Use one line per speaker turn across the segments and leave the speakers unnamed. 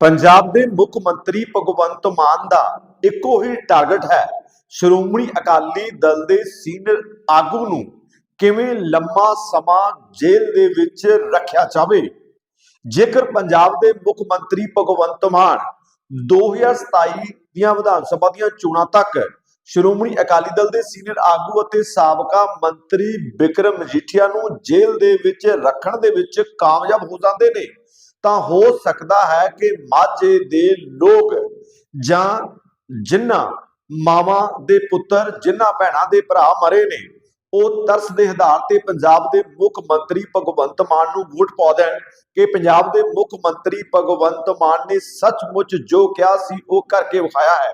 ਪੰਜਾਬ ਦੇ ਮੁੱਖ ਮੰਤਰੀ ਭਗਵੰਤ ਮਾਨ ਦਾ ਇੱਕੋ ਹੀ ਟਾਰਗੇਟ ਹੈ। ਸ਼੍ਰੋਮਣੀ ਅਕਾਲੀ ਦਲ ਦੇ ਸੀਨੀਅਰ ਆਗੂ ਨੂੰ ਕਿਵੇਂ ਲੰਮਾ ਸਮਾਂ ਜੇਲ੍ਹ ਦੇ ਵਿੱਚ ਰੱਖਿਆ ਜਾਵੇ? ਜੇਕਰ ਪੰਜਾਬ ਦੇ ਮੁੱਖ ਮੰਤਰੀ ਭਗਵੰਤ ਮਾਨ 2027 ਦੀਆਂ ਵਿਧਾਨ ਸਭਾ ਦੀਆਂ ਚੋਣਾਂ ਤੱਕ ਸ਼੍ਰੋਮਣੀ ਅਕਾਲੀ ਦਲ ਦੇ ਸੀਨੀਅਰ ਆਗੂ ਅਤੇ ਸਾਬਕਾ ਮੰਤਰੀ ਬਿਕਰਮ ਮਜੀਠੀਆ ਨੂੰ ਜੇਲ੍ਹ ਦੇ ਵਿੱਚ ਰੱਖਣ ਦੇ ਵਿੱਚ ਕਾਮਯਾਬ ਹੋ ਜਾਂਦੇ ਨੇ ਤਾਂ ਹੋ ਸਕਦਾ ਹੈ ਕਿ ਮਾਝੇ ਦੇ ਲੋਕ ਜਾਂ ਜਿਨ੍ਹਾਂ ਮਾਵਾਂ ਦੇ ਪੁੱਤਰ ਜਿਨ੍ਹਾਂ ਭੈਣਾਂ ਦੇ ਭਰਾ ਮਰੇ ਨੇ, ਉਹ ਤਰਸ ਦੇ ਆਧਾਰ ਤੇ ਪੰਜਾਬ ਦੇ ਮੁੱਖ ਮੰਤਰੀ ਭਗਵੰਤ ਮਾਨ ਨੂੰ ਵੋਟ ਪਾ ਦੇਣ ਕਿ ਪੰਜਾਬ ਦੇ ਮੁੱਖ ਮੰਤਰੀ ਭਗਵੰਤ ਮਾਨ ਨੇ ਸੱਚਮੁੱਚ ਜੋ ਕਿਹਾ ਸੀ ਉਹ ਕਰਕੇ ਵਿਖਾਇਆ ਹੈ।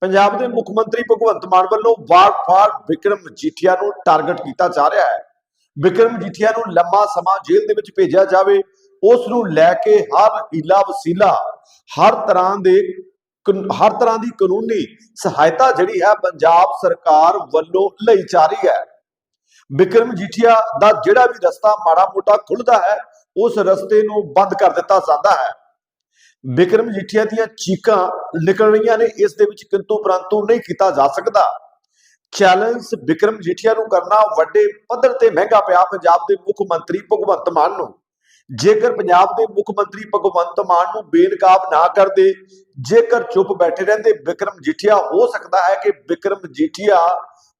ਪੰਜਾਬ ਦੇ ਮੁੱਖ ਮੰਤਰੀ ਭਗਵੰਤ ਮਾਨ ਵੱਲੋਂ ਵਾਰ-ਵਾਰ ਵਿਕਰਮ ਮਜੀਠੀਆ ਨੂੰ ਟਾਰਗੇਟ ਕੀਤਾ ਜਾ ਰਿਹਾ ਹੈ। ਵਿਕਰਮ ਮਜੀਠੀਆ ਨੂੰ ਲੰਮਾ ਸਮਾਂ ਜੇਲ੍ਹ ਦੇ ਵਿੱਚ ਭੇਜਿਆ ਜਾਵੇ ਉਸ ਨੂੰ ਲੈ ਕੇ ਹਰ ਹੀਲਾ ਵਸੀਲਾ, ਹਰ ਤਰ੍ਹਾਂ ਦੇ ਹਰ ਤਰ੍ਹਾਂ ਦੀ ਕਾਨੂੰਨੀ ਸਹਾਇਤਾ ਜਿਹੜੀ ਹੈ ਪੰਜਾਬ ਸਰਕਾਰ ਵੱਲੋਂ ਲਈ ਜਾ ਰਹੀ ਹੈ। ਵਿਕਰਮ ਮਜੀਠੀਆ ਦਾ ਜਿਹੜਾ ਵੀ ਰਸਤਾ ਮਾੜਾ ਮੋਟਾ ਖੁੱਲਦਾ ਹੈ, ਉਸ ਰਸਤੇ ਨੂੰ ਬੰਦ ਕਰ ਦਿੱਤਾ ਜਾਂਦਾ ਹੈ। ਵਿਕਰਮ ਮਜੀਠੀਆ ਦੀਆਂ ਚੀਕਾਂ ਨਿਕਲ ਰਹੀਆਂ ਨੇ, ਇਸ ਦੇ ਵਿੱਚ ਕਿੰਤੂ ਪਰੰਤੂ ਨਹੀਂ ਕੀਤਾ ਜਾ ਸਕਦਾ। ਚੈਲੰਜ ਵਿਕਰਮ ਮਜੀਠੀਆ ਨੂੰ ਕਰਨਾ ਵੱਡੇ ਪੱਧਰ ਤੇ ਮਹਿੰਗਾ ਪਿਆ ਪੰਜਾਬ ਦੇ ਮੁੱਖ ਮੰਤਰੀ ਭਗਵੰਤ ਮਾਨ ਨੂੰ। ਜੇਕਰ ਪੰਜਾਬ ਦੇ ਮੁੱਖ ਮੰਤਰੀ ਭਗਵੰਤ ਮਾਨ ਨੂੰ ਬੇਨਕਾਬ ਨਾ ਕਰਦੇ, ਜੇਕਰ ਚੁੱਪ ਬੈਠੇ ਰਹਿੰਦੇ, ਵਿਕਰਮ ਮਜੀਠੀਆ ਹੋ ਸਕਦਾ ਹੈ ਕਿ ਵਿਕਰਮ ਮਜੀਠੀਆ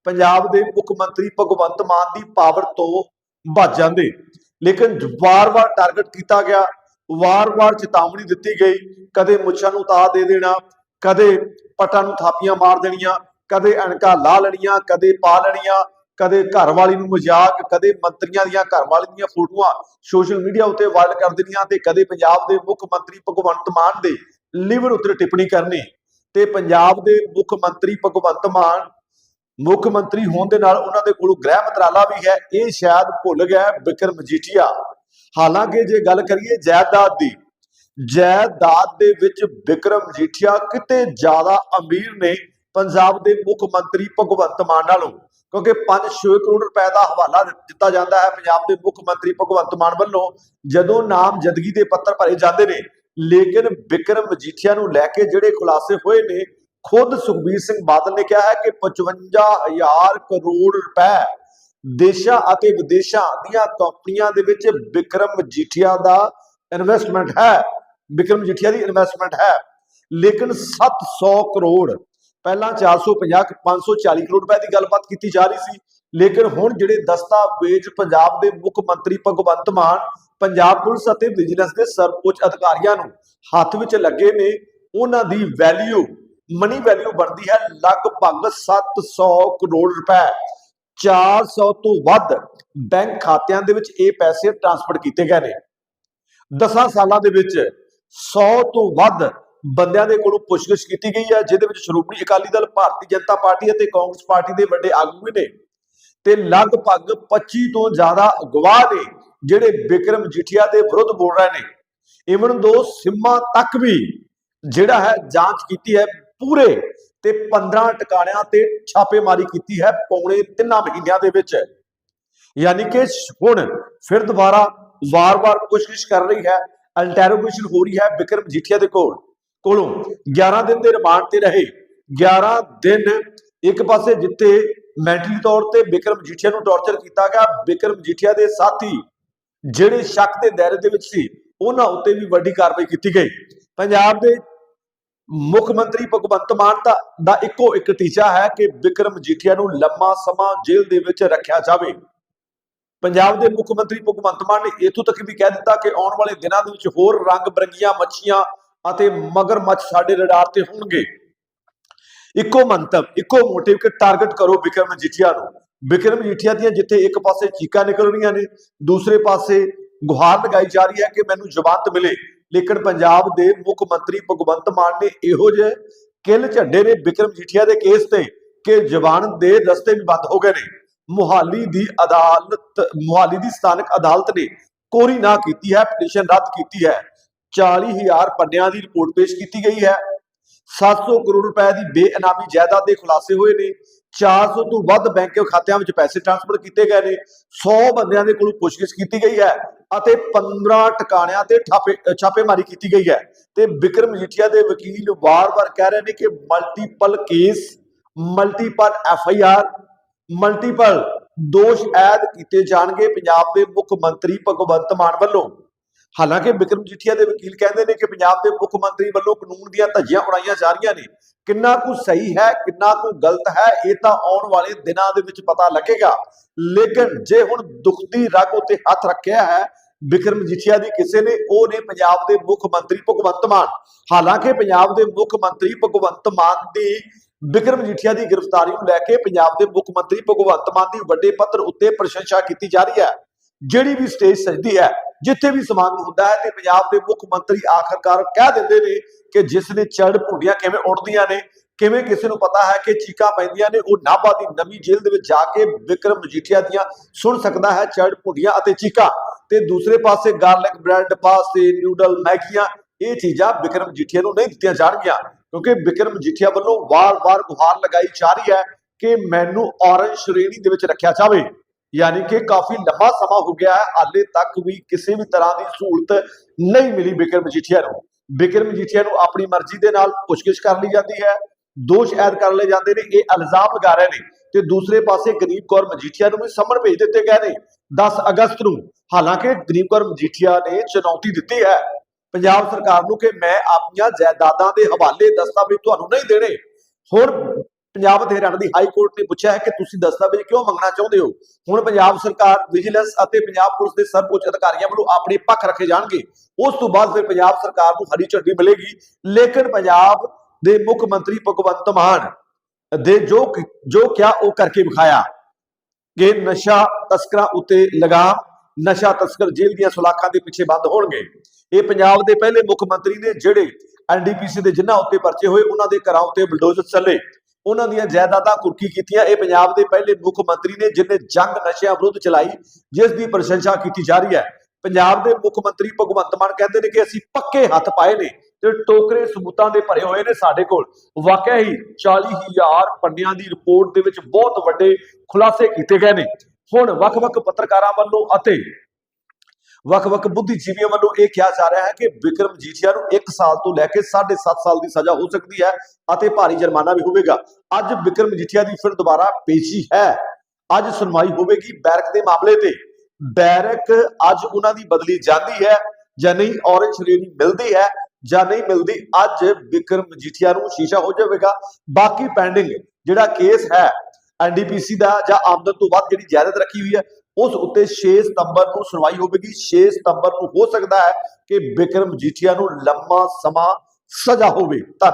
ਪੰਜਾਬ ਦੇ ਮੁੱਖ ਮੰਤਰੀ ਭਗਵੰਤ ਮਾਨ ਦੀ ਪਾਵਰ ਤੋਂ ਭੱਜ ਜਾਂਦੇ। ਲੇਕਿਨ ਵਾਰ-ਵਾਰ ਟਾਰਗੇਟ ਕੀਤਾ ਗਿਆ, ਵਾਰ-ਵਾਰ ਚੇਤਾਵਨੀ ਦਿੱਤੀ ਗਈ, ਕਦੇ ਮੁੱਛਾਂ ਨੂੰ ਤਾ ਦੇ ਦੇਣਾ, ਕਦੇ ਪਟਾਂ ਨੂੰ ਥਾਪੀਆਂ ਮਾਰ ਦੇਣੀਆਂ, ਕਦੇ ਅਣਕਾ ਲਾ ਲੈਣੀਆਂ, ਕਦੇ ਪਾ ਲੈਣੀਆਂ ਕਦੇ ਘਰ ਵਾਲੀ ਨੂੰ ਮਜ਼ਾਕ, ਕਦੇ ਮੰਤਰੀਆਂ ਦੀਆਂ ਘਰ ਵਾਲੀ ਦੀਆਂ ਫੋਟੋਆਂ ਸੋਸ਼ਲ ਮੀਡੀਆ ਉੱਤੇ ਵਾਇਰਲ ਕਰ ਦੇਣੀਆਂ ਤੇ ਕਦੇ ਪੰਜਾਬ ਦੇ ਮੁੱਖ ਮੰਤਰੀ ਭਗਵੰਤ ਮਾਨ ਦੇ ਲਿਵਰ ਉੱਤੇ ਟਿੱਪਣੀ ਕਰਨੀ। ਤੇ ਪੰਜਾਬ ਦੇ ਮੁੱਖ ਮੰਤਰੀ ਭਗਵੰਤ ਮਾਨ ਮੁੱਖ ਮੰਤਰੀ ਹੋਣ ਦੇ ਨਾਲ ਉਹਨਾਂ ਦੇ ਕੋਲ ਗ੍ਰਹਿ ਮੰਤਰਾਲਾ ਵੀ ਹੈ। ਇਹ ਸ਼ਾਇਦ ਭੁੱਲ ਗਿਆ ਹੈ ਬਿਕਰਮ ਮਜੀਠੀਆ ਹਾਲਾਂਕਿ ਜੇ ਗੱਲ ਕਰੀਏ ਜਾਇਦਾਦ ਦੀ, ਜਾਇਦਾਦ ਦੇ ਵਿੱਚ ਬਿਕਰਮ ਮਜੀਠੀਆ ਕਿਤੇ ਜ਼ਿਆਦਾ ਅਮੀਰ ਨੇ ਪੰਜਾਬ ਦੇ ਮੁੱਖ ਮੰਤਰੀ ਭਗਵੰਤ ਮਾਨ ਨਾਲੋਂ, ਕਿਉਂਕਿ 5-6 ਕਰੋੜ ਰੁਪਏ ਦਾ ਹਵਾਲਾ ਦਿੱਤਾ ਜਾਂਦਾ ਹੈ ਪੰਜਾਬ ਦੇ ਮੁੱਖ ਮੰਤਰੀ ਭਗਵੰਤ ਮਾਨ ਵੱਲੋਂ, ਜਦੋਂ ਨਾਮਜ਼ਦਗੀ ਦੇ ਪੱਤਰ ਭਰੇ ਜਾਂਦੇ ਨੇ, ਲੇਕਿਨ ਬਿਕਰਮ ਮਜੀਠੀਆ ਨੂੰ ਲੈ ਕੇ ਜਿਹੜੇ ਖੁਲਾਸੇ ਹੋਏ ਨੇ, ਖੁਦ ਸੁਖਬੀਰ ਸਿੰਘ ਬਾਦਲ ਨੇ ਕਿਹਾ ਹੈ ਕਿ 55000 ਕਰੋੜ ਰੁਪਏ ਦੇਸ਼ਾਂ ਅਤੇ ਵਿਦੇਸ਼ਾਂ ਦੀਆਂ ਕੰਪਨੀਆਂ ਦੇ ਵਿੱਚ ਵਿਕਰਮ ਮਜੀਠੀਆ ਦਾ ਇਨਵੈਸਟਮੈਂਟ ਹੈ, ਵਿਕਰਮ ਮਜੀਠੀਆ ਦੀ ਇਨਵੈਸਟਮੈਂਟ ਹੈ, ਲੇਕਿਨ 700 ਕਰੋੜ ਪਹਿਲਾਂ 450 540 ਕਰੋੜ ਰੁਪਏ ਦੀ ਗੱਲਬਾਤ ਕੀਤੀ ਜਾ ਰਹੀ ਸੀ। ਲੇਕਿਨ ਹੁਣ ਜਿਹੜੇ ਦਸਤਾਵੇਜ਼ ਪੰਜਾਬ ਦੇ ਮੁੱਖ ਮੰਤਰੀ ਭਗਵੰਤ ਮਾਨ, ਪੰਜਾਬ ਪੁਲਿਸ ਅਤੇ ਵਿਜੀਲੈਂਸ ਦੇ ਸਰਵਉੱਚ ਅਧਿਕਾਰੀਆਂ ਨੂੰ ਹੱਥ ਵਿੱਚ ਲੱਗੇ ਨੇ, ਉਹਨਾਂ ਦੀ ਵੈਲਿਊ ਮਨੀ ਵੈਲਿਊ ਬਣਦੀ ਹੈ ਲਗਭਗ 700 ਕਰੋੜ ਰੁਪਏ। 400 ਤੋਂ ਵੱਧ ਬੈਂਕ ਖਾਤਿਆਂ ਦੇ ਵਿੱਚ ਇਹ ਪੈਸੇ ਟ੍ਰਾਂਸਫਰ ਕੀਤੇ ਗਏ ਨੇ। 10 ਸਾਲਾਂ ਦੇ ਵਿੱਚ 100 ਤੋਂ ਵੱਧ ਬੰਦਿਆਂ ਦੇ ਕੋਲੋਂ ਪੁੱਛਗਿੱਛ ਕੀਤੀ ਗਈ ਹੈ, ਜਿਹਦੇ ਵਿੱਚ ਸ਼੍ਰੋਮਣੀ ਅਕਾਲੀ ਦਲ, ਭਾਰਤੀ ਜਨਤਾ ਪਾਰਟੀ ਅਤੇ ਕਾਂਗਰਸ ਪਾਰਟੀ ਦੇ ਵੱਡੇ ਆਗੂ ਨੇ। ਤੇ ਲਗਭਗ 25 ਤੋਂ ਜ਼ਿਆਦਾ ਅਗਵਾ ਨੇ ਜਿਹੜੇ ਬਿਕਰਮ ਜੀਠੀਆ ਦੇ ਵਿਰੁੱਧ ਬੋਲ ਰਹੇ ਨੇ। ਇਵਨ ਦੋ ਸਿੰਮਾ ਤੱਕ ਵੀ ਜਿਹੜਾ ਹੈ ਜਾਂਚ ਕੀਤੀ ਹੈ ਪੂਰੇ ਤੇ 15 ਟਿਕਾਣਿਆਂ ਤੇ ਛਾਪੇਮਾਰੀ ਕੀਤੀ ਹੈ ਪੌਣੇ 3 ਮਹੀਨਿਆਂ ਦੇ ਵਿੱਚ। ਯਾਨੀ ਕਿ ਹੁਣ ਫਿਰ ਦੁਬਾਰਾ ਵਾਰ-ਵਾਰ ਕੋਸ਼ਿਸ਼ ਕਰ ਰਹੀ ਹੈ ਇੰਟਰੋਗੇਸ਼ਨ ਹੋ ਰਹੀ ਹੈ ਬਿਕਰਮ ਜੀਠੀਆ ਦੇ ਕੋਲ। ਕੋਲੋਂ 11 ਦਿਨ ਦੇ ਰਿਮਾਂਡ ਤੇ ਰਹੇ। 11 ਦਿਨ ਇੱਕ ਪਾਸੇ ਜਿੱਥੇ ਮੈਂਟਲੀ ਤੌਰ ਤੇ ਵਿਕਰਮ ਜੀਠੀਆ ਨੂੰ ਟੌਰਚਰ ਕੀਤਾ ਗਿਆ ਵਿਕਰਮ ਜੀਠੀਆ ਦੇ ਸਾਥੀ ਜਿਹੜੇ ਸ਼ੱਕ ਦੇ ਦਾਇਰੇ ਦੇ ਵਿੱਚ ਸੀ, ਉਹਨਾਂ ਉੱਤੇ ਵੀ ਵੱਡੀ ਕਾਰਵਾਈ ਕੀਤੀ ਗਈ। ਪੰਜਾਬ ਦੇ ਮੁੱਖ ਮੰਤਰੀ ਭਗਵੰਤ ਮਾਨ ਦਾ ਦਾ ਇੱਕੋ ਇੱਕ ਟੀਚਾ ਹੈ ਕਿ ਵਿਕਰਮ ਜੀਠੀਆ ਨੂੰ ਲੰਮਾ ਸਮਾਂ ਜੇਲ੍ਹ ਦੇ ਵਿੱਚ ਰੱਖਿਆ ਜਾਵੇ। ਪੰਜਾਬ ਦੇ ਮੁੱਖ ਮੰਤਰੀ ਭਗਵੰਤ ਮਾਨ ਨੇ ਇਥੋਂ ਤੱਕ ਵੀ ਕਹਿ ਦਿੱਤਾ ਕਿ ਆਉਣ ਵਾਲੇ ਦਿਨਾਂ ਦੇ ਵਿੱਚ ਹੋਰ ਰੰਗ ਬਰੰਗੀਆਂ ਮੱਛੀਆਂ ਅਤੇ ਮਗਰਮੱਛ ਸਾਡੇ ਰਡਾਰ ਤੇ ਹੋਣਗੇ। ਇੱਕੋ ਮੰਤਵ, ਇੱਕੋ ਮੋਟਿਵ ਕਿ ਟਾਰਗੇਟ ਕਰੋ ਵਿਕਰਮ ਮਜੀਠੀਆ ਨੂੰ। ਵਿਕਰਮ ਮਜੀਠੀਆ ਦੀਆਂ ਜਿੱਥੇ ਇੱਕ ਪਾਸੇ ਚੀਕਾਂ ਨਿਕਲ ਰਹੀਆਂ ਨੇ, ਦੂਸਰੇ ਪਾਸੇ ਗੁਹਾਰ ਲਗਾਈ ਜਾ ਰਹੀ ਹੈ ਕਿ ਮੈਨੂੰ ਜ਼ਮਾਨਤ ਮਿਲੇ। ਲੇਕਿਨ ਪੰਜਾਬ ਦੇ ਮੁੱਖ ਮੰਤਰੀ ਭਗਵੰਤ ਮਾਨ ਨੇ ਇਹੋ ਜਿਹੇ ਕਿੱਲ ਝੰਡੇ ਨੇ ਵਿਕਰਮ ਮਜੀਠੀਆ ਦੇ ਕੇਸ ਤੇ ਕਿ ਜ਼ਬਾਨ ਦੇ ਰਸਤੇ ਵੀ ਬੰਦ ਹੋ ਗਏ ਨੇ। ਮੁਹਾਲੀ ਦੀ ਅਦਾਲਤ, ਮੁਹਾਲੀ ਦੀ ਸਥਾਨਕ ਅਦਾਲਤ ਨੇ ਕੋਰੀ ਨਾ ਕੀਤੀ ਹੈ, ਪਟੀਸ਼ਨ ਰੱਦ ਕੀਤੀ ਹੈ। 40000 ਪੰਨਿਆਂ ਦੀ ਰਿਪੋਰਟ ਪੇਸ਼ ਕੀਤੀ ਗਈ ਹੈ। 700 ਕਰੋੜ ਰੁਪਏ ਦੀ ਬੇਇਨਾਮੀ ਜਾਇਦਾਦ ਦੇ ਖੁਲਾਸੇ ਹੋਏ ਨੇ। 400 ਤੋਂ ਵੱਧ ਬੈਂਕ ਖਾਤਿਆਂ ਵਿੱਚ ਪੈਸੇ ਟ੍ਰਾਂਸਫਰ ਕੀਤੇ ਗਏ ਨੇ। 100 ਬੰਦਿਆਂ ਦੇ ਕੋਲੋਂ ਪੁੱਛਗਿੱਛ ਕੀਤੀ ਗਈ ਹੈ ਅਤੇ 15 ਟਿਕਾਣਿਆਂ ਤੇ ਠਾਪੇ ਛਾਪੇਮਾਰੀ ਕੀਤੀ ਗਈ ਹੈ। ਤੇ ਵਿਕਰਮ ਮਜੀਠੀਆ ਦੇ ਵਕੀਲ ਵਾਰ-ਵਾਰ ਕਹਿ ਰਹੇ ਨੇ ਕਿ multiple case multiple F I R multiple ਦੋਸ਼ ਐਦ ਕੀਤੇ ਜਾਣਗੇ ਪੰਜਾਬ ਦੇ ਮੁੱਖ ਮੰਤਰੀ ਭਗਵੰਤ ਮਾਨ ਵੱਲੋਂ। ਹਾਲਾਂਕਿ ਵਿਕਰਮ ਮਜੀਠੀਆ ਦੇ ਵਕੀਲ ਕਹਿੰਦੇ ਨੇ ਕਿ ਪੰਜਾਬ ਦੇ ਮੁੱਖ ਮੰਤਰੀ ਵੱਲੋਂ ਕਾਨੂੰਨ ਦੀਆਂ ਧੱਜੀਆਂ ਉਡਾਈਆਂ ਜਾ ਰਹੀਆਂ ਨੇ। ਕਿੰਨਾ ਕੁ ਸਹੀ ਹੈ, ਕਿੰਨਾ ਕੁ ਗਲਤ ਹੈ, ਇਹ ਤਾਂ ਆਉਣ ਵਾਲੇ ਦਿਨਾਂ ਦੇ ਵਿੱਚ ਪਤਾ ਲੱਗੇਗਾ। ਲੇਕਿਨ ਜੇ ਹੁਣ ਦੁੱਖ ਰਗ ਉੱਤੇ ਹੱਥ ਰੱਖਿਆ ਹੈ, ਵਿਕਰਮ ਮਜੀਠੀਆ ਦੀ ਕਿਸੇ ਨੇ, ਉਹ ਨੇ ਪੰਜਾਬ ਦੇ ਮੁੱਖ ਮੰਤਰੀ ਭਗਵੰਤ ਮਾਨ। ਹਾਲਾਂਕਿ ਪੰਜਾਬ ਦੇ ਮੁੱਖ ਮੰਤਰੀ ਭਗਵੰਤ ਮਾਨ ਦੀ, ਵਿਕਰਮ ਮਜੀਠੀਆ ਦੀ ਗ੍ਰਿਫਤਾਰੀ ਨੂੰ ਲੈ ਕੇ ਪੰਜਾਬ ਦੇ ਮੁੱਖ ਮੰਤਰੀ ਭਗਵੰਤ ਮਾਨ ਦੀ ਵੱਡੇ ਪੱਧਰ ਉੱਤੇ ਪ੍ਰਸ਼ੰਸਾ ਕੀਤੀ ਜਾ ਰਹੀ ਹੈ। ਜਿਹੜੀ ਵੀ ਸਟੇਜ ਸਜਦੀ ਹੈ, ਜਿੱਥੇ ਵੀ ਸਮਾਗਮ ਹੁੰਦਾ ਹੈ ਤੇ ਪੰਜਾਬ ਦੇ ਮੁੱਖ ਮੰਤਰੀ ਆਖਰਕਾਰ ਕਹਿ ਦਿੰਦੇ ਨੇ ਕਿ ਜਿਸ ਨੇ ਚੜ ਭੁੰਡੀਆਂ ਕਿਵੇਂ ਉੱਡਦੀਆਂ ਨੇ, ਕਿਵੇਂ ਕਿਸੇ ਨੂੰ ਪਤਾ ਹੈ ਕਿ ਚੀਕਾਂ ਪੈਂਦੀਆਂ ਨੇ, ਉਹ ਨਾਭਾ ਦੀ ਨਵੀਂ ਜੇਲ੍ਹ ਦੇ ਵਿੱਚ ਜਾ ਕੇ ਵਿਕਰਮ ਮਜੀਠੀਆ ਦੀਆਂ ਸੁਣ ਸਕਦਾ ਹੈ ਚੜ ਭੁੰਡੀਆਂ ਅਤੇ ਚੀਕਾਂ। ਤੇ ਦੂਸਰੇ ਪਾਸੇ ਗਾਰਲਿਕ ਬ੍ਰੈਡ, ਪਾਸਤੇ, ਨਿਊਡਲ, ਮੈਗੀਆਂ, ਇਹ ਚੀਜ਼ਾਂ ਵਿਕਰਮ ਮਜੀਠੀਆ ਨੂੰ ਨਹੀਂ ਦਿੱਤੀਆਂ ਜਾਣਗੀਆਂ, ਕਿਉਂਕਿ ਵਿਕਰਮ ਮਜੀਠੀਆ ਵੱਲੋਂ ਵਾਰ-ਵਾਰ ਗੁਹਾਰ ਲਗਾਈ ਜਾ ਰਹੀ ਹੈ ਕਿ ਮੈਨੂੰ ਔਰੰਜ ਸ਼੍ਰੇਣੀ ਦੇ ਵਿੱਚ ਰੱਖਿਆ ਜਾਵੇ। ਯਾਨੀ ਕਿ ਕਾਫੀ ਲੰਮਾ ਸਮਾਂ ਹੋ ਗਿਆ ਹੈ। ਹਾਲੇ ਤੱਕ ਵੀ ਕਿਸੇ ਵੀ ਤਰ੍ਹਾਂ ਦੀ ਸਹੂਲਤ ਨਹੀਂ ਮਿਲੀ ਬਿਕਰਮ ਮਜੀਠੀਆ ਨੂੰ। ਬਿਕਰਮ ਮਜੀਠੀਆ ਨੂੰ ਆਪਣੀ ਮਰਜ਼ੀ ਦੇ ਨਾਲ ਪੁੱਛਗਿੱਛ ਕਰ ਲਈ ਜਾਂਦੀ ਹੈ। ਦੋਸ਼ ਐਦ ਕਰ ਲਏ ਜਾਂਦੇ ਨੇ। ਇਹ ਇਲਜ਼ਾਮ ਲਗਾ ਰਹੇ ਨੇ। ਤੇ ਦੂਸਰੇ ਪਾਸੇ ਗਰੀਬ ਕੌਰ ਮਜੀਠੀਆ ਨੂੰ ਵੀ ਸਮਨ ਭੇਜ ਦਿੱਤੇ ਗਏ ਨੇ 10 ਅਗਸਤ ਨੂੰ। ਹਾਲਾਂਕਿ ਗਰੀਬ ਕੌਰ ਮਜੀਠੀਆ ਨੇ ਚੁਣੌਤੀ ਦਿੱਤੀ ਹੈ। ਪੰਜਾਬ ਸਰਕਾਰ ਨੂੰ ਕਿ ਮੈਂ ਆਪਣੀਆਂ ਜਾਇਦਾਦਾਂ ਦੇ ਹਵਾਲੇ ਦਸਤਾਵੇਜ਼ ਤੁਹਾਨੂੰ ਨਹੀਂ ਦੇਣੇ। ਹੁਣ ਪੰਜਾਬ ਅਤੇ ਹਰਿਆਣਾ ਦੀ ਹਾਈ ਕੋਰਟ ਨੇ ਪੁੱਛਿਆ ਹੈ ਕਿ ਤੁਸੀਂ ਦਸਤਾਵੇਜ਼ ਕਿਉਂ ਮੰਗਣਾ ਚਾਹੁੰਦੇ ਹੋ? ਹੁਣ ਪੰਜਾਬ ਸਰਕਾਰ ਵਿਜੀਲੈਂਸ ਅਤੇ ਪੰਜਾਬ ਪੁਲਿਸ ਦੇ ਸਰਵਉੱਚ ਅਧਿਕਾਰੀਆਂ ਵੱਲੋਂ ਆਪਣੇ ਪੱਖ ਰੱਖੇ ਜਾਣਗੇ। ਉਸ ਤੋਂ ਬਾਅਦ ਫਿਰ ਪੰਜਾਬ ਸਰਕਾਰ ਨੂੰ ਹਰੀ ਝੰਡੀ ਮਿਲੇਗੀ। ਲੇਕਿਨ ਪੰਜਾਬ ਦੇ ਮੁੱਖ ਮੰਤਰੀ ਭਗਵੰਤ ਮਾਨ ਦੇ ਜੋ ਜੋ ਕਿਹਾ ਉਹ ਕਰਕੇ ਵਿਖਾਇਆ ਕਿ ਨਸ਼ਾ ਤਸਕਰਾਂ ਉੱਤੇ ਲਗਾਮ, ਨਸ਼ਾ ਤਸਕਰ ਜੇਲ੍ਹ ਦੀਆਂ ਸੁਲਾਖਾਂ ਦੇ ਪਿੱਛੇ ਬੰਦ ਹੋਣਗੇ। ਇਹ ਪੰਜਾਬ ਦੇ ਪਹਿਲੇ ਮੁੱਖ ਮੰਤਰੀ ਨੇ ਜਿਹੜੇ ਐਨਡੀਪੀਸੀ ਦੇ ਜਿਨ੍ਹਾਂ ਉੱਤੇ ਪਰਚੇ ਹੋਏ, ਉਹਨਾਂ ਦੇ ਘਰਾਂ ਉੱਤੇ ਬਲਡੋਜ਼ਰ ਚੱਲੇ। ਉਹਨਾਂ ਦੀਆਂ ਜਾਇਦਾਦਾਂ ਕੁਰਕੀ ਕੀਤੀਆਂ। ਇਹ ਪੰਜਾਬ ਦੇ ਪਹਿਲੇ ਮੁੱਖ ਮੰਤਰੀ ਨੇ ਜਿਨੇ ਜੰਗ ਨਸ਼ਿਆਂ ਵਿਰੁੱਧ ਚਲਾਈ, ਜਿਸ ਦੀ ਪ੍ਰਸ਼ੰਸਾ ਕੀਤੀ ਜਾ ਰਹੀ ਹੈ। ਪੰਜਾਬ ਦੇ ਮੁੱਖ ਮੰਤਰੀ ਭਗਵੰਤ ਮਾਨ ਕਹਿੰਦੇ ਨੇ ਕਿ ਅਸੀਂ ਪੱਕੇ ਹੱਥ ਪਾਏ ਨੇ ਤੇ ਟੋਕਰੇ ਸਬੂਤਾਂ ਦੇ ਭਰੇ ਹੋਏ ਨੇ ਸਾਡੇ ਕੋਲ। ਵਾਕਿਆ ਹੀ 40000 ਪੰਡਿਆਂ ਦੀ ਰਿਪੋਰਟ ਦੇ ਵਿੱਚ ਬਹੁਤ ਵੱਡੇ ਖੁਲਾਸੇ ਕੀਤੇ ਗਏ ਨੇ। ਹੁਣ ਵੱਖ-ਵੱਖ ਪੱਤਰਕਾਰਾਂ ਵੱਲੋਂ ਅਤੇ ਵੱਖ-ਵੱਖ ਬੁੱਧੀਜੀਵੀਆਂ ਵੱਲੋਂ ਇਹ ਕਿਹਾ ਜਾ ਰਿਹਾ ਹੈ ਕਿ ਵਿਕਰਮ ਜੀਠੀਆ ਨੂੰ 1 ਸਾਲ ਤੋਂ ਲੈ ਕੇ 7.5 ਸਾਲ ਦੀ ਸਜ਼ਾ ਹੋ ਸਕਦੀ ਹੈ ਅਤੇ ਭਾਰੀ ਜੁਰਮਾਨਾ ਵੀ ਹੋਵੇਗਾ। ਅੱਜ ਵਿਕਰਮ ਜੀਠੀਆ ਦੀ ਫਿਰ ਦੁਬਾਰਾ ਪੇਸ਼ੀ ਹੈ। ਅੱਜ ਸੁਣਵਾਈ ਹੋਵੇਗੀ ਬੈਰਕ ਦੇ ਮਾਮਲੇ ਤੇ। ਬੈਰਕ ਅੱਜ ਉਹਨਾਂ ਦੀ ਬਦਲੀ ਜਾਂਦੀ ਹੈ ਜਾਂ ਨਹੀਂ ਔਰੰਜ ਸ਼੍ਰੇਣੀ ਮਿਲਦੀ ਹੈ ਜਾਂ ਨਹੀਂ ਮਿਲਦੀ, ਅੱਜ ਵਿਕਰਮ ਮਜੀਠੀਆ ਨੂੰ ਸ਼ੀਸ਼ਾ ਹੋ ਜਾਵੇਗਾ। ਬਾਕੀ ਪੈਂਡਿੰਗ ਜਿਹੜਾ ਕੇਸ ਹੈ ਐਨਡੀਪੀਸੀ ਦਾ ਜਾਂ ਆਮਦਨ ਤੋਂ ਵੱਧ ਜਿਹੜੀ ਜਾਇਦਾਦ ਰੱਖੀ ਹੋਈ ਹੈ ਉਸ ਉੱਤੇ 6 ਸਤੰਬਰ ਨੂੰ ਸੁਣਵਾਈ ਹੋਵੇਗੀ। 6 ਸਤੰਬਰ ਨੂੰ ਹੋ ਸਕਦਾ ਹੈ ਕਿ ਬਿਕਰਮ ਮਜੀਠੀਆ ਨੂੰ ਲੰਮਾ ਸਮਾਂ ਸਜ਼ਾ ਹੋਵੇ। ਧੰਨ-